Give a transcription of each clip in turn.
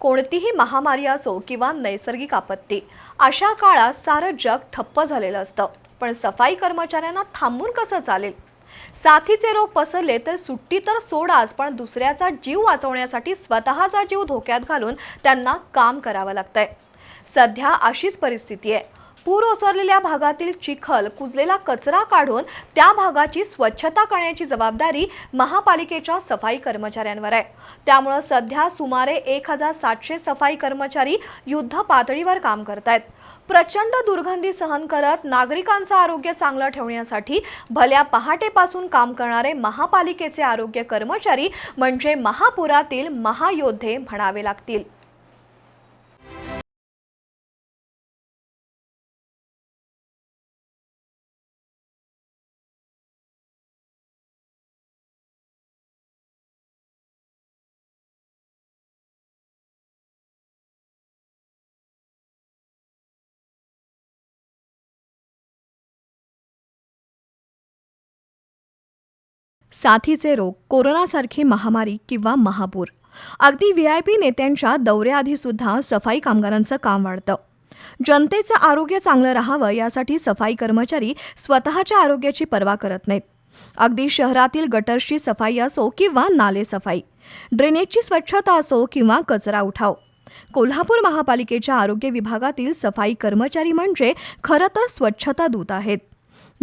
कोणतीही महामारी असो किंवा नैसर्गिक आपत्ती अशा काळात सारं जग ठप्प झालेलं असतं. पण सफाई कर्मचाऱ्यांना थांबून कसं चालेल? साथीचे रोग पसरले तर सुट्टी तर सोडाच पण दुसऱ्याचा जीव वाचवण्यासाठी स्वतःचा जीव धोक्यात घालून त्यांना काम करावं लागतंय. सध्या अशीच परिस्थिती आहे. पूर ओसरलेल्या भागातील चिखल कुजलेला कचरा काढून त्या भागाची स्वच्छता करण्याची जबाबदारी महापालिकेच्या सफाई कर्मचाऱ्यांवर आहे. त्यामुळं सध्या सुमारे एक हजार सातशे सफाई कर्मचारी युद्ध पातळीवर काम करत आहेत प्रचंड दुर्गंधी सहन करत नागरिकांचं आरोग्य चांगलं ठेवण्यासाठी भल्या पहाटेपासून काम करणारे महापालिकेचे आरोग्य कर्मचारी म्हणजे महापुरातील महायोद्धे म्हणावे लागतील. साथीचे रोग कोरोनासारखी महामारी किंवा महापूर. अगदी व्ही आय पी नेत्यांच्या दौऱ्याआधीसुद्धा सफाई कामगारांचं काम वाढतं. जनतेचं आरोग्य चांगलं राहावं यासाठी सफाई कर्मचारी स्वतःच्या आरोग्याची पर्वा करत नाहीत. अगदी शहरातील गटर्सची सफाई असो किंवा नाले सफाई ड्रेनेजची स्वच्छता असो किंवा कचरा उठाव. कोल्हापूर महापालिकेच्या आरोग्य विभागातील सफाई कर्मचारी म्हणजे खरं तर स्वच्छता दूत आहेत.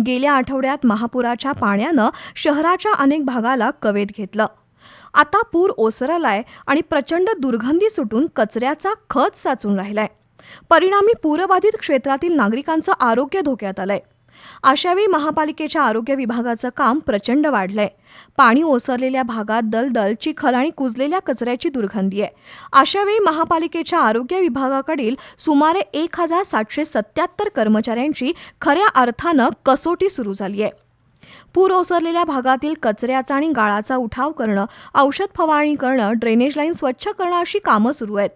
गेल्या आठवड्यात महापुराच्या पाण्यानं शहराच्या अनेक भागाला कवेत घेतलं. आता पूर ओसरलाय आणि प्रचंड दुर्गंधी सुटून कचऱ्याचा खत साचून राहिलाय. परिणामी पूरबाधित क्षेत्रातील नागरिकांचं आरोग्य धोक्यात आलंय. अशावेळी महापालिकेच्या आरोग्य विभागाचं काम प्रचंड वाढलंय. पाणी ओसरलेल्या भागात दलदल चिखल आणि कुजलेल्या कचऱ्याची दुर्गंधी आहे. अशावेळी महापालिकेच्या आरोग्य विभागाकडील सुमारे एक हजार सातशे सत्याहत्तर कर्मचाऱ्यांची खऱ्या अर्थानं कसोटी सुरू झाली आहे. पूर ओसरलेल्या भागातील कचऱ्याचा आणि गाळाचा उठाव करणं औषध फवारणी करणं ड्रेनेज लाईन स्वच्छ करणं अशी कामं सुरू आहेत.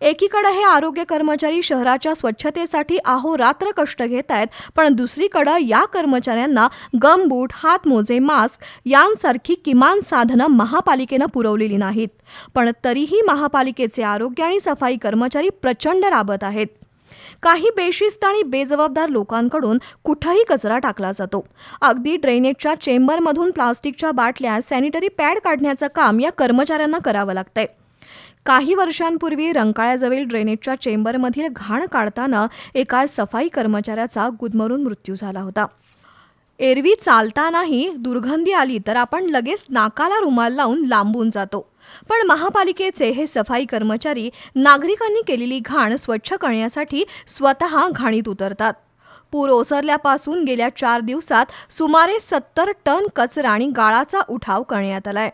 एकीकडे हे आरोग्य कर्मचारी शहराच्या स्वच्छतेसाठी अहोरात्र कष्ट घेत आहेत पण दुसरीकडं या कर्मचाऱ्यांना गमबूट हातमोजे मास्क यांसारखी किमान साधनं महापालिकेनं पुरवलेली नाहीत. पण तरीही महापालिकेचे आरोग्य आणि सफाई कर्मचारी प्रचंड राबत आहेत. काही बेशिस्त आणि बेजबाबदार लोकांकडून कुठंही कचरा टाकला जातो. अगदी ड्रेनेजच्या चेंबरमधून प्लास्टिकच्या बाटल्या सॅनिटरी पॅड काढण्याचं काम या कर्मचाऱ्यांना करावं लागतंय. काही वर्षांपूर्वी रंकाळ्याजवळील ड्रेनेजच्या चेंबरमधील घाण काढताना एका सफाई कर्मचाऱ्याचा गुदमरून मृत्यू झाला होता. एरवी चालतानाही दुर्गंधी आली तर आपण लगेच नाकाला रुमाल लावून लांबून जातो. पण महापालिकेचे हे सफाई कर्मचारी नागरिकांनी केलेली घाण स्वच्छ करण्यासाठी स्वतः घाणीत उतरतात. पूर ओसरल्यापासून गेल्या चार दिवसात सुमारे सत्तर टन कचरा आणि गाळाचा उठाव करण्यात आलाय.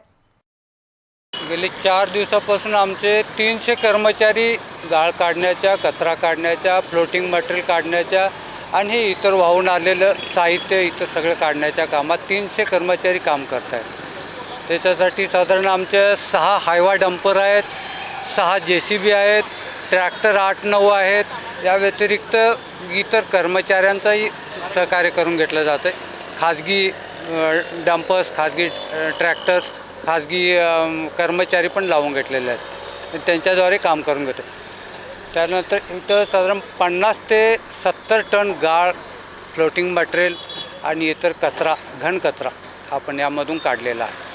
गेले चार दिवसापासून आमचे तीनशे कर्मचारी गाळ काढण्याच्या कचरा काढण्याच्या फ्लोटिंग मटेरियल काढण्याच्या आणि हे इतर वाहून आलेलं साहित्य इतर सगळं काढण्याच्या कामात तीनशे कर्मचारी काम करत आहेत त्याच्यासाठी साधारण आमच्या सहा हायवा डंपर आहेत सहा जे सी बी आहेत ट्रॅक्टर आठ नऊ आहेत. या व्यतिरिक्त इतर कर्मचाऱ्यांचंही सहकार्य करून घेतलं जातं आहे खाजगी डंपर्स खाजगी ट्रॅक्टर्स खाजगी कर्मचारी पण लावून घेतलेले आहेत. त्यांच्याद्वारे काम करून घेतो. त्यानंतर इथं साधारण पन्नास ते सत्तर टन गाळ फ्लोटिंग मटेरियल आणि इतर कचरा घन कचरा आपण यामधून काढलेला आहे.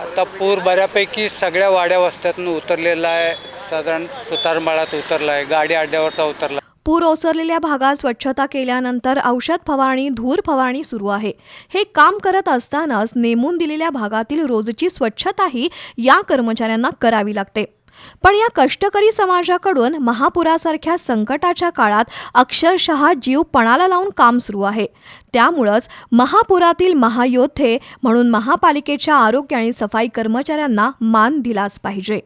आता पूर बऱ्यापैकी सगळ्या वाड्या वस्त्यातून उतरलेला आहे. साधारण सुतारमाळात उतरला आहे. गाडी अड्ड्यावरचा उतरला पूर ओसरलेल्या भागात स्वच्छता केल्यानंतर औषध फवारणी धूर फवारणी सुरू आहे. हे काम करत असतानाच नेमून दिलेल्या भागातील रोजची स्वच्छताही या कर्मचाऱ्यांना करावी लागते. पण या कष्टकरी समाजाकडून महापुरासारख्या संकटाच्या काळात अक्षरशः जीव पणाला लावून काम सुरू आहे. त्यामुळंच महापुरातील महायोद्धे म्हणून महापालिकेच्या आरोग्य आणि सफाई कर्मचाऱ्यांना मान दिलाच पाहिजे.